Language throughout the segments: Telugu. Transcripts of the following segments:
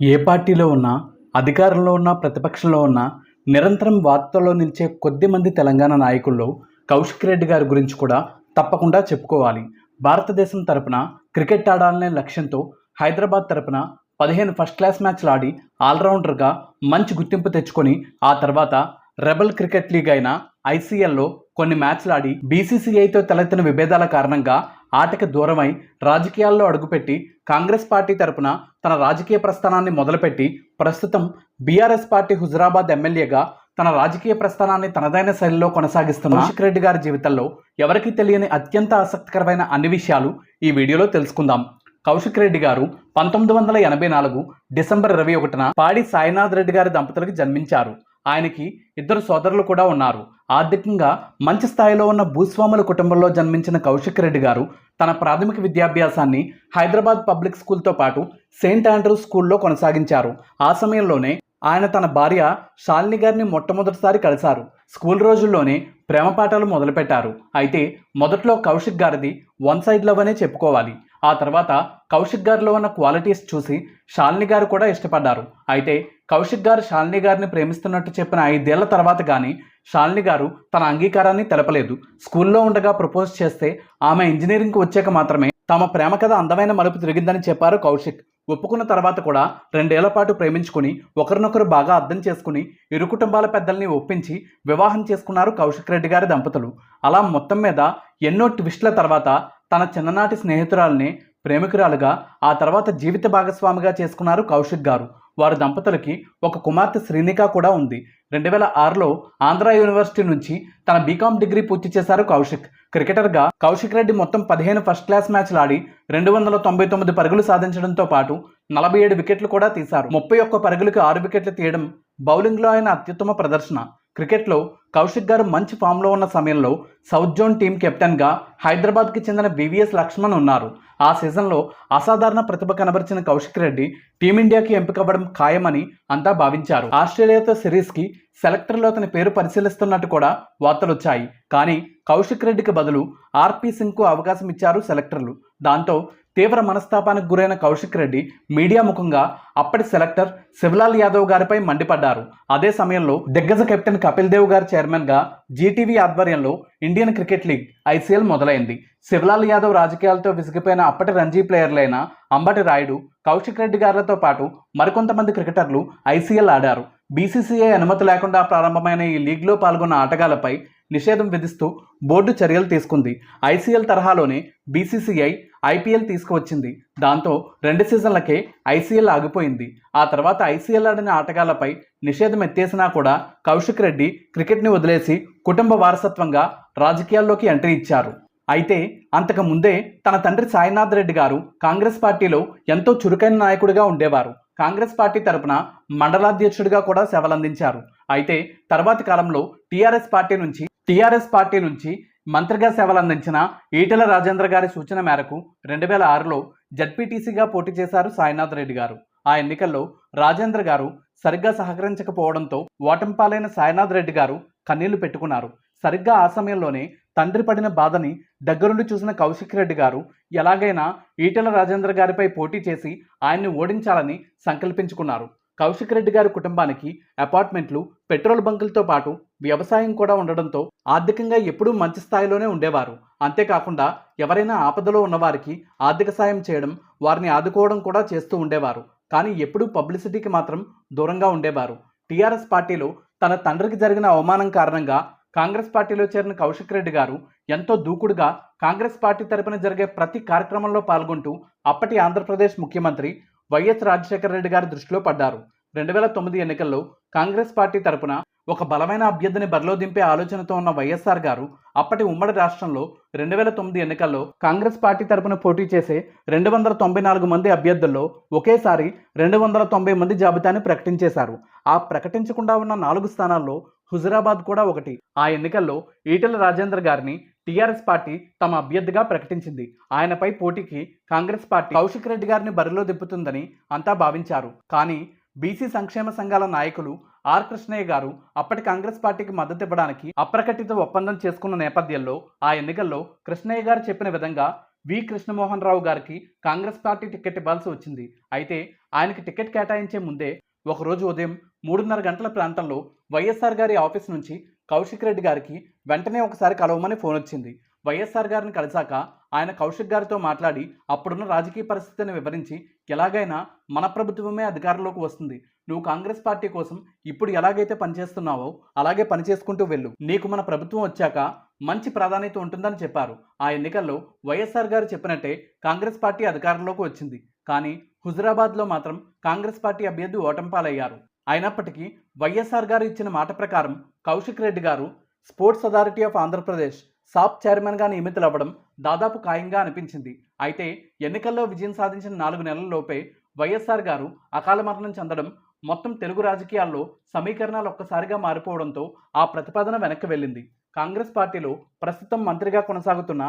ఏ పార్టీలో ఉన్నా అధికారంలో ఉన్న ప్రతిపక్షంలో ఉన్న నిరంతరం వార్తల్లో నిలిచే కొద్ది మంది తెలంగాణ నాయకుల్లో కౌశిక్ రెడ్డి గారి గురించి కూడా తప్పకుండా చెప్పుకోవాలి. భారతదేశం తరపున క్రికెట్ ఆడాలనే లక్ష్యంతో హైదరాబాద్ తరపున పదిహేను ఫస్ట్ క్లాస్ మ్యాచ్లు ఆడి ఆల్రౌండర్గా మంచి గుర్తింపు తెచ్చుకొని ఆ తర్వాత రెబల్ క్రికెట్ లీగ్ అయిన ఐసీఎల్లో కొన్ని మ్యాచ్లు ఆడి బీసీసీఐతో తలెత్తిన విభేదాల కారణంగా ఆటకి దూరమై రాజకీయాల్లో అడుగుపెట్టి కాంగ్రెస్ పార్టీ తరపున తన రాజకీయ ప్రస్థానాన్ని మొదలుపెట్టి ప్రస్తుతం బీఆర్ఎస్ పార్టీ హుజరాబాద్ ఎమ్మెల్యేగా తన రాజకీయ ప్రస్థానాన్ని తనదైన శైలిలో కొనసాగిస్తున్న కౌశిక్ రెడ్డి గారి జీవితంలో ఎవరికీ తెలియని అత్యంత ఆసక్తికరమైన అన్ని విషయాలు ఈ వీడియోలో తెలుసుకుందాం. కౌశిక్ రెడ్డి గారు పంతొమ్మిది వందల ఎనభై నాలుగు డిసెంబర్ ఇరవై ఒకటిన పాడి సాయినాథ్ రెడ్డి గారి దంపతులకు జన్మించారు. ఆయనకి ఇద్దరు సోదరులు కూడా ఉన్నారు. ఆర్థికంగా మంచి స్థాయిలో ఉన్న భూస్వాముల కుటుంబంలో జన్మించిన కౌశిక్ రెడ్డి గారు తన ప్రాథమిక విద్యాభ్యాసాన్ని హైదరాబాద్ పబ్లిక్ స్కూల్తో పాటు సెయింట్ ఆండ్రూస్ స్కూల్లో కొనసాగించారు. ఆ సమయంలోనే ఆయన తన భార్య శాలిని గారిని మొట్టమొదటిసారి కలిశారు. స్కూల్ రోజుల్లోనే ప్రేమ పాఠాలు మొదలుపెట్టారు. అయితే మొదట్లో కౌశిక్ గారిది వన్ సైడ్ లవ్ అనే చెప్పుకోవాలి. ఆ తర్వాత కౌశిక్ గారిలో ఉన్న క్వాలిటీస్ చూసి శాలిని గారు కూడా ఇష్టపడ్డారు. అయితే కౌశిక్ గారు శాలిని గారిని ప్రేమిస్తున్నట్టు చెప్పిన ఐదేళ్ళ తర్వాత కానీ శాలిని గారు తన అంగీకారాన్ని తెలపలేదు. స్కూల్లో ఉండగా ప్రపోజ్ చేస్తే ఆమె ఇంజనీరింగ్కి వచ్చాక మాత్రమే తమ ప్రేమ కథ అందమైన మలుపు తిరిగిందని చెప్పారు కౌశిక్. ఒప్పుకున్న తర్వాత కూడా రెండేళ్ళ పాటు ప్రేమించుకుని ఒకరినొకరు బాగా అర్థం చేసుకుని ఇరు కుటుంబాల పెద్దల్ని ఒప్పించి వివాహం చేసుకున్నారు కౌశిక్ రెడ్డి గారి దంపతులు. అలా మొత్తం మీద ఎన్నో ట్విస్ట్ల తర్వాత తన చిన్ననాటి స్నేహితురాల్ని ప్రేమికురాలుగా ఆ తర్వాత జీవిత భాగస్వామిగా చేసుకున్నారు కౌశిక్ గారు. వారి దంపతులకి ఒక కుమార్తె శ్రీనిక కూడా ఉంది. రెండు వేల ఆరులో ఆంధ్ర యూనివర్సిటీ నుంచి తన బీకామ్ డిగ్రీ పూర్తి చేశారు కౌశిక్. క్రికెటర్గా కౌశిక్ రెడ్డి మొత్తం పదిహేను ఫస్ట్ క్లాస్ మ్యాచ్లు ఆడి రెండు వందల తొంభై తొమ్మిది పరుగులు సాధించడంతో పాటు నలభై ఏడు వికెట్లు కూడా తీశారు. ముప్పై ఒక్క పరుగులకు ఆరు వికెట్లు తీయడం బౌలింగ్లో ఆయన అత్యుత్తమ ప్రదర్శన. క్రికెట్లో కౌశిక్ గారు మంచి ఫామ్లో ఉన్న సమయంలో సౌత్ జోన్ టీం కెప్టెన్గా హైదరాబాద్కి చెందిన వివిఎస్ లక్ష్మణ్ ఉన్నారు. ఆ సీజన్లో అసాధారణ ప్రతిభ కనబరిచిన కౌశిక్ రెడ్డి టీమిండియాకి ఎంపికవ్వడం ఖాయమని అంతా భావించారు. ఆస్ట్రేలియాతో సిరీస్కి సెలెక్టర్లో అతని పేరు పరిశీలిస్తున్నట్టు కూడా వార్తలు వచ్చాయి కానీ కౌశిక్ రెడ్డికి బదులు ఆర్పీ సింగ్కు అవకాశం ఇచ్చారు సెలెక్టర్లు. దాంతో తీవ్ర మనస్తాపానికి గురైన కౌశిక్ రెడ్డి మీడియా ముఖంగా అప్పటి సెలెక్టర్ శివలాల్ యాదవ్ గారిపై మండిపడ్డారు. అదే సమయంలో దిగ్గజ కెప్టెన్ కపిల్ దేవ్ గారు చైర్మన్గా జీటీవీ ఆధ్వర్యంలో ఇండియన్ క్రికెట్ లీగ్ ఐసీఎల్ మొదలైంది. శివలాల్ యాదవ్ రాజకీయాలతో విసిగిపోయిన అప్పటి రంజీ ప్లేయర్లైన అంబటి రాయుడు కౌశిక్ రెడ్డి గారులతో పాటు మరికొంతమంది క్రికెటర్లు ఐసీఎల్ ఆడారు. బీసీసీఐ అనుమతి లేకుండా ప్రారంభమైన ఈ లీగ్లో పాల్గొన్న ఆటగాళ్ళపై నిషేధం విధిస్తూ బోర్డు చర్యలు తీసుకుంది. ఐసీఎల్ తరహాలోనే బీసీసీఐ ఐపీఎల్ తీసుకువచ్చింది. దాంతో రెండు సీజన్లకే ఐసీఎల్ ఆగిపోయింది. ఆ తర్వాత ఐసీఎల్ ఆడిన ఆటగాళ్ళపై నిషేధం ఎత్తేసినా కూడా కౌశిక్ రెడ్డి క్రికెట్ని వదిలేసి కుటుంబ వారసత్వంగా రాజకీయాల్లోకి ఎంట్రీ ఇచ్చారు. అయితే అంతకు ముందే తన తండ్రి సాయినాథ్ రెడ్డి గారు కాంగ్రెస్ పార్టీలో ఎంతో చురుకైన నాయకుడిగా ఉండేవారు. కాంగ్రెస్ పార్టీ తరపున మండలాధ్యక్షుడిగా కూడా సేవలందించారు. అయితే తర్వాతి కాలంలో టీఆర్ఎస్ పార్టీ నుంచి టీఆర్ఎస్ పార్టీ నుంచి మంత్రిగా సేవలందించిన ఈటెల రాజేంద్ర గారి సూచన మేరకు రెండు వేల ఆరులో జడ్పీటీసీగా పోటీ చేశారు సాయినాథ్ రెడ్డి గారు. ఆ ఎన్నికల్లో రాజేంద్ర గారు సరిగ్గా సహకరించకపోవడంతో ఓటంపాలైన సాయినాథ్ రెడ్డి గారు కన్నీళ్ళు పెట్టుకున్నారు. సరిగ్గా ఆ సమయంలోనే తండ్రి పడిన బాధని దగ్గరుండి చూసిన కౌశిక్ రెడ్డి గారు ఎలాగైనా ఈటెల రాజేంద్ర గారిపై పోటీ చేసి ఆయన్ని ఓడించాలని సంకల్పించుకున్నారు. కౌశిక్ రెడ్డి గారి కుటుంబానికి అపార్ట్మెంట్లు పెట్రోల్ బంకులతో పాటు వ్యవసాయం కూడా ఉండడంతో ఆర్థికంగా ఎప్పుడూ మంచి స్థాయిలోనే ఉండేవారు. అంతేకాకుండా ఎవరైనా ఆపదలో ఉన్నవారికి ఆర్థిక సాయం చేయడం వారిని ఆదుకోవడం కూడా చేస్తూ ఉండేవారు. కానీ ఎప్పుడూ పబ్లిసిటీకి మాత్రం దూరంగా ఉండేవారు. టీఆర్ఎస్ పార్టీలో తన తండ్రికి జరిగిన అవమానం కారణంగా కాంగ్రెస్ పార్టీలో చేరిన కౌశిక్ రెడ్డి గారు ఎంతో దూకుడుగా కాంగ్రెస్ పార్టీ తరపున జరిగే ప్రతి కార్యక్రమంలో పాల్గొంటూ అప్పటి ఆంధ్రప్రదేశ్ ముఖ్యమంత్రి వైఎస్ రాజశేఖర రెడ్డి గారి దృష్టిలో పడ్డారు. రెండు వేల తొమ్మిది ఎన్నికల్లో కాంగ్రెస్ పార్టీ తరపున ఒక బలమైన అభ్యర్థిని బరిలో దింపే ఆలోచనతో ఉన్న వైఎస్ఆర్ గారు అప్పటి ఉమ్మడి రాష్ట్రంలో రెండు వేల తొమ్మిది ఎన్నికల్లో కాంగ్రెస్ పార్టీ తరపున పోటీ చేసే రెండు వందల తొంభై నాలుగు మంది అభ్యర్థుల్లో ఒకేసారి రెండు వందల తొంభై మంది జాబితాని ప్రకటించేశారు. ఆ ప్రకటించకుండా ఉన్న నాలుగు స్థానాల్లో హుజురాబాద్ కూడా ఒకటి. ఆ ఎన్నికల్లో ఈటెల రాజేంద్ర గారిని టీఆర్ఎస్ పార్టీ తమ అభ్యర్థిగా ప్రకటించింది. ఆయనపై పోటీకి కాంగ్రెస్ పార్టీ కౌశిక్ రెడ్డి గారిని బరిలో దింపుతుందని అంతా భావించారు. కానీ బీసీ సంక్షేమ సంఘాల నాయకులు ఆర్ కృష్ణయ్య గారు అప్పటి కాంగ్రెస్ పార్టీకి మద్దతు ఇవ్వడానికి అప్రకటిత ఒప్పందం చేసుకున్న నేపథ్యంలో ఆ ఎన్నికల్లో కృష్ణయ్య గారు చెప్పిన విధంగా వి కృష్ణమోహన్ రావు గారికి కాంగ్రెస్ పార్టీ టికెట్ ఇవ్వాల్సి వచ్చింది. అయితే ఆయనకి టికెట్ కేటాయించే ముందే ఒకరోజు ఉదయం మూడున్నర గంటల ప్రాంతంలో వైఎస్ఆర్ గారి ఆఫీస్ నుంచి కౌశిక్ రెడ్డి గారికి వెంటనే ఒకసారి కలవమని ఫోన్ వచ్చింది. వైఎస్ఆర్ గారిని కలిశాక ఆయన కౌశిక్ గారితో మాట్లాడి అప్పుడున్న రాజకీయ పరిస్థితిని వివరించి ఎలాగైనా మన ప్రభుత్వమే అధికారంలోకి వస్తుంది. నువ్వు కాంగ్రెస్ పార్టీ కోసం ఇప్పుడు ఎలాగైతే పనిచేస్తున్నావో అలాగే పనిచేసుకుంటూ వెళ్ళు. నీకు మన ప్రభుత్వం వచ్చాక మంచి ప్రాధాన్యత ఉంటుందని చెప్పారు. ఆ ఎన్నికల్లో వైఎస్ఆర్ గారు చెప్పినట్టే కాంగ్రెస్ పార్టీ అధికారంలోకి వచ్చింది. కానీ హుజురాబాద్లో మాత్రం కాంగ్రెస్ పార్టీ అభ్యర్థి ఓటంపాలయ్యారు అయినప్పటికీ వైఎస్ఆర్ గారు ఇచ్చిన మాట ప్రకారం కౌశిక్ రెడ్డి గారు sports authority of Andhra Pradesh SAAP చైర్మన్గా నియమితులవ్వడం దాదాపు ఖాయంగా అనిపించింది. అయితే ఎన్నికల్లో విజయం సాధించిన నాలుగు నెలల్లోపే వైఎస్ఆర్ గారు అకాల మరణం చెందడం మొత్తం తెలుగు రాజకీయాల్లో సమీకరణాలు ఒక్కసారిగా మారిపోవడంతో ఆ ప్రతిపాదన వెనక్కి వెళ్ళింది. కాంగ్రెస్ పార్టీలో ప్రస్తుతం మంత్రిగా కొనసాగుతున్న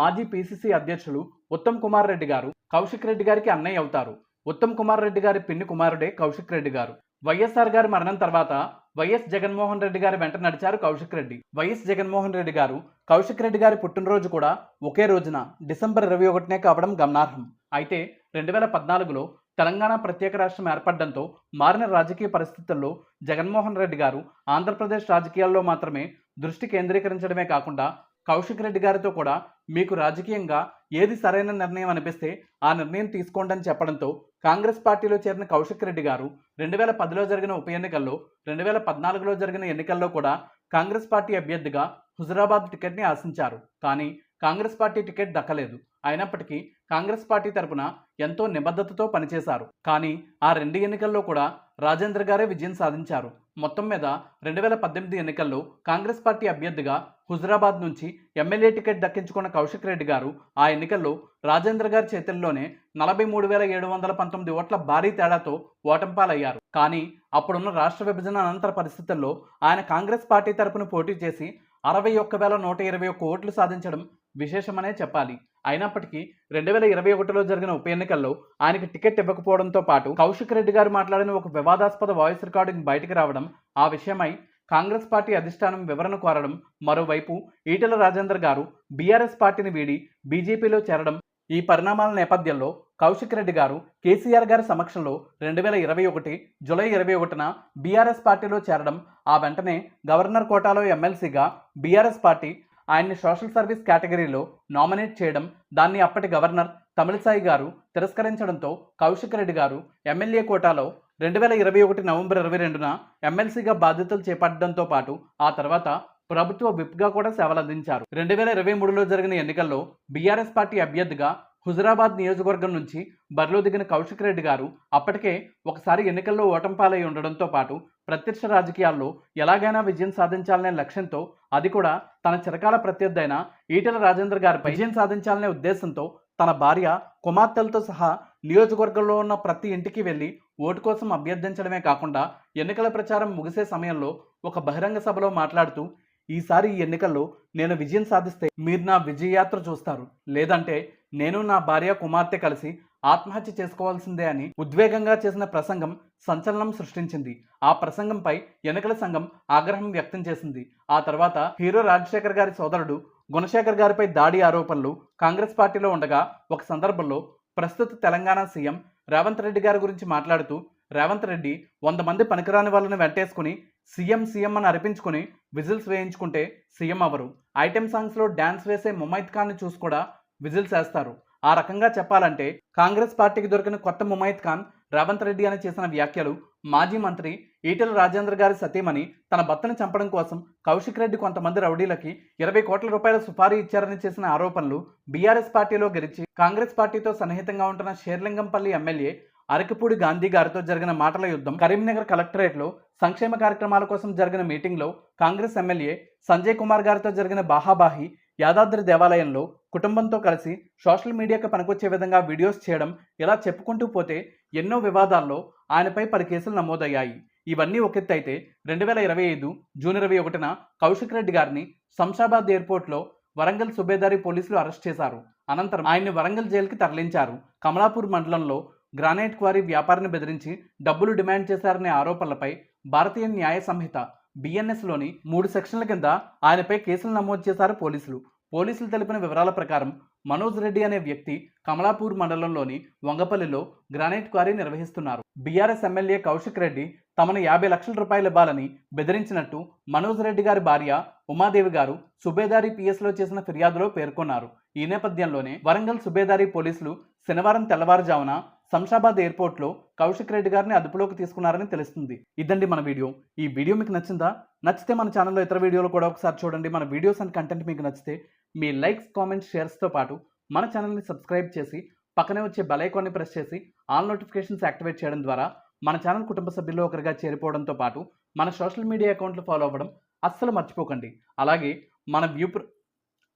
మాజీ పీసీసీ అధ్యక్షులు ఉత్తమ్ కుమార్ రెడ్డి గారు కౌశిక్ రెడ్డి గారికి అన్నయ్య అవుతారు. ఉత్తమ్ కుమార్ రెడ్డి గారి పిన్ని కుమారుడే కౌశిక్ రెడ్డి గారు. వైఎస్ఆర్ గారి మరణం తర్వాత వైఎస్ జగన్మోహన్ రెడ్డి గారి వెంట నడిచారు కౌశిక్ రెడ్డి. వైఎస్ జగన్మోహన్ రెడ్డి గారు కౌశిక్ రెడ్డి గారి పుట్టినరోజు కూడా ఒకే రోజున డిసెంబర్ ఇరవై ఒకటినే కావడం గమనార్హం. అయితే రెండు వేల పద్నాలుగులో తెలంగాణ ప్రత్యేక రాష్ట్రం ఏర్పడడంతో మారిన రాజకీయ పరిస్థితుల్లో జగన్మోహన్ రెడ్డి గారు ఆంధ్రప్రదేశ్ రాజకీయాల్లో మాత్రమే దృష్టి కేంద్రీకరించడమే కాకుండా కౌశిక్ రెడ్డి గారితో కూడా మీకు రాజకీయంగా ఏది సరైన నిర్ణయం అనిపిస్తే ఆ నిర్ణయం తీసుకోండి అని చెప్పడంతో కాంగ్రెస్ పార్టీలో చేరిన కౌశిక్ రెడ్డి గారు రెండు వేల పదిలో జరిగిన ఉప ఎన్నికల్లో రెండు వేల పద్నాలుగులో జరిగిన ఎన్నికల్లో కూడా కాంగ్రెస్ పార్టీ అభ్యర్థిగా హుజురాబాద్ టికెట్ని ఆశించారు. కానీ కాంగ్రెస్ పార్టీ టికెట్ దక్కలేదు. అయినప్పటికీ కాంగ్రెస్ పార్టీ తరపున ఎంతో నిబద్ధతతో పనిచేశారు. కానీ ఆ రెండు ఎన్నికల్లో కూడా రాజేంద్ర గారే విజయం సాధించారు. మొత్తం మీద రెండు వేల పద్దెనిమిది ఎన్నికల్లో కాంగ్రెస్ పార్టీ అభ్యర్థిగా హుజురాబాద్ నుంచి ఎమ్మెల్యే టికెట్ దక్కించుకున్న కౌశిక్ రెడ్డి గారు ఆ ఎన్నికల్లో రాజేంద్ర గారి చేతుల్లోనే నలభై మూడు వేల ఏడు వందల పంతొమ్మిది ఓట్ల భారీ తేడాతో ఓటంపాలయ్యారు కానీ అప్పుడున్న రాష్ట్ర విభజన అనంతర పరిస్థితుల్లో ఆయన కాంగ్రెస్ పార్టీ తరపున పోటీ చేసి అరవై ఒక్క వేల నూట ఇరవై ఒక్క ఓట్లు సాధించడం విశేషమనే చెప్పాలి. అయినప్పటికీ రెండు వేల ఇరవై ఒకటిలో జరిగిన ఉప ఎన్నికల్లో ఆయనకి టికెట్ ఇవ్వకపోవడంతో పాటు కౌశిక్ రెడ్డి గారు మాట్లాడిన ఒక వివాదాస్పద వాయిస్ రికార్డింగ్ బయటకు రావడం ఆ విషయమై కాంగ్రెస్ పార్టీ అధిష్టానం వివరణ కోరడం మరోవైపు ఈటెల రాజేందర్ గారు బీఆర్ఎస్ పార్టీని వీడి బీజేపీలో చేరడం ఈ పరిణామాల నేపథ్యంలో కౌశిక్ రెడ్డి గారు కేసీఆర్ గారి సమక్షంలో రెండు వేల ఇరవై ఒకటి జూలై ఇరవై ఒకటిన బీఆర్ఎస్ పార్టీలో చేరడం ఆ వెంటనే గవర్నర్ కోటాలో ఎమ్మెల్సీగా బీఆర్ఎస్ పార్టీ ఆయన్ని సోషల్ సర్వీస్ కేటగిరీలో నామినేట్ చేయడం దాన్ని అప్పటి గవర్నర్ తమిళసాయి గారు తిరస్కరించడంతో కౌశిక్ రెడ్డి గారు ఎమ్మెల్యే కోటాలో రెండు వేల ఇరవై ఒకటి నవంబర్ ఇరవై రెండున ఎమ్మెల్సీగా బాధ్యతలు చేపట్టడంతో పాటు ఆ తర్వాత ప్రభుత్వ విప్గా కూడా సేవలందించారు రెండు వేల ఇరవై మూడులో జరిగిన ఎన్నికల్లో బీఆర్ఎస్ పార్టీ అభ్యర్థిగా హుజురాబాద్ నియోజకవర్గం నుంచి బరిలో దిగిన కౌశిక్ రెడ్డి గారు అప్పటికే ఒకసారి ఎన్నికల్లో ఓటంపాలై ఉండడంతో పాటు ప్రత్యక్ష రాజకీయాల్లో ఎలాగైనా విజయం సాధించాలనే లక్ష్యంతో అది కూడా తన చిరకాల ప్రత్యర్థి అయిన ఈటెల రాజేంద్ర గారిపై. విజయం సాధించాలనే ఉద్దేశంతో తన భార్య కుమార్తెలతో సహా నియోజకవర్గంలో ఉన్న ప్రతి ఇంటికి వెళ్ళి ఓటు కోసం అభ్యర్థించడమే కాకుండా ఎన్నికల ప్రచారం ముగిసే సమయంలో ఒక బహిరంగ సభలో మాట్లాడుతూ ఈసారి ఈ ఎన్నికల్లో నేను విజయం సాధిస్తే మీరు నా విజయయాత్ర చూస్తారు. లేదంటే నేను నా భార్య కుమార్తె కలిసి ఆత్మహత్య చేసుకోవాల్సిందే అని ఉద్వేగంగా చేసిన ప్రసంగం సంచలనం సృష్టించింది. ఆ ప్రసంగంపై ఎన్నికల సంఘం ఆగ్రహం వ్యక్తం చేసింది. ఆ తర్వాత హీరో రాజశేఖర్ గారి సోదరుడు గుణశేఖర్ గారిపై దాడి ఆరోపణలు కాంగ్రెస్ పార్టీలో ఉండగా ఒక సందర్భంలో ప్రస్తుత తెలంగాణ సీఎం రేవంత్ రెడ్డి గారి గురించి మాట్లాడుతూ రేవంత్ రెడ్డి వంద మంది పనికిరాని వాళ్ళని వెంటేసుకుని సీఎం సీఎం అని అరిపించుకుని విజిల్స్ వేయించుకుంటే సీఎం అవరు. ఐటెం సాంగ్స్లో డ్యాన్స్ వేసే ముమైత్ ఖాన్ని చూసి కూడా విజిల్స్ వేస్తారు. ఆ రకంగా చెప్పాలంటే కాంగ్రెస్ పార్టీకి దొరికిన కొత్త ముమైత్ ఖాన్ రేవంత్ రెడ్డి అని చేసిన వ్యాఖ్యలు మాజీ మంత్రి ఈటెల రాజేంద్ర గారి సతీమణి తన భర్తను చంపడం కోసం కౌశిక్ రెడ్డి కొంతమంది రౌడీలకి ఇరవై కోట్ల రూపాయల సుపారీ ఇచ్చారని చేసిన ఆరోపణలు బీఆర్ఎస్ పార్టీలో గెలిచి కాంగ్రెస్ పార్టీతో సన్నిహితంగా ఉంటున్న షేర్లింగంపల్లి ఎమ్మెల్యే అరకపూడి గాంధీ గారితో జరిగిన మాటల యుద్ధం కరీంనగర్ కలెక్టరేట్లో సంక్షేమ కార్యక్రమాల కోసం జరిగిన మీటింగ్లో కాంగ్రెస్ ఎమ్మెల్యే సంజయ్ కుమార్ గారితో జరిగిన బాహాబాహి యాదాద్రి దేవాలయంలో కుటుంబంతో కలిసి సోషల్ మీడియాకి పనికొచ్చే విధంగా వీడియోస్ చేయడం ఇలా చెప్పుకుంటూ పోతే ఎన్నో వివాదాల్లో ఆయనపై పది కేసులు నమోదయ్యాయి. ఇవన్నీ ఒకెత్తైతే రెండు వేల ఇరవై ఐదు జూన్ ఇరవై ఒకటిన కౌశిక్ రెడ్డి గారిని శంషాబాద్ ఎయిర్పోర్ట్లో వరంగల్ సుబేదారి పోలీసులు అరెస్ట్ చేశారు. అనంతరం ఆయన్ని వరంగల్ జైలుకి తరలించారు. కమలాపూర్ మండలంలో గ్రానైట్ క్వారీ వ్యాపారిని బెదిరించి డబ్బులు డిమాండ్ చేశారనే ఆరోపణలపై భారతీయ న్యాయ సంహిత బిఎన్ఎస్లోని మూడు సెక్షన్ల కింద ఆయనపై కేసులు నమోదు చేశారు పోలీసులు. పోలీసులు తెలిపిన వివరాల ప్రకారం మనోజ్ రెడ్డి అనే వ్యక్తి కమలాపూర్ మండలంలోని వంగపల్లిలో గ్రానైట్ క్వారీ నిర్వహిస్తున్నారు. బీఆర్ఎస్ ఎమ్మెల్యే కౌశిక్ రెడ్డి తమను యాభై లక్షల రూపాయలు ఇవ్వాలని బెదిరించినట్టు మనోజ్ రెడ్డి గారి భార్య ఉమాదేవి గారు సుబేదారి పిఎస్లో చేసిన ఫిర్యాదులో పేర్కొన్నారు. ఈ నేపథ్యంలోనే వరంగల్ సుబేదారి పోలీసులు శనివారం తెల్లవారుజామున శంషాబాద్ ఎయిర్పోర్ట్లో కౌశిక్ రెడ్డి గారిని అదుపులోకి తీసుకున్నారని తెలుస్తుంది. ఇదండి మన వీడియో. ఈ వీడియో మీకు నచ్చిందా? నచ్చితే మన ఛానల్లో ఇతర వీడియోలు కూడా ఒకసారి చూడండి. మన వీడియోస్ అండ్ కంటెంట్ మీకు నచ్చితే మీ లైక్స్ కామెంట్స్ షేర్స్తో పాటు మన ఛానల్ని సబ్స్క్రైబ్ చేసి పక్కనే వచ్చే బెల్ ప్రెస్ చేసి ఆల్ నోటిఫికేషన్స్ యాక్టివేట్ చేయడం ద్వారా మన ఛానల్ కుటుంబ సభ్యుల్లో ఒకరిగా చేరిపోవడంతో పాటు మన సోషల్ మీడియా అకౌంట్లు ఫాలో అవ్వడం అస్సలు మర్చిపోకండి. అలాగే మన వ్యూ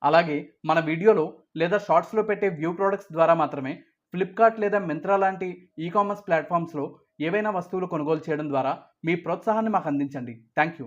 అలాగే మన వీడియోలో లేదా షార్ట్స్లో పెట్టే వ్యూ ప్రోడక్ట్స్ ద్వారా మాత్రమే ఫ్లిప్కార్ట్ లేదా మింత్రా లాంటి ఈ కామర్స్ ప్లాట్ఫామ్స్లో ఏవైనా వస్తువులు కొనుగోలు చేయడం ద్వారా మీ ప్రోత్సాహాన్ని మాకు అందించండి. Thank you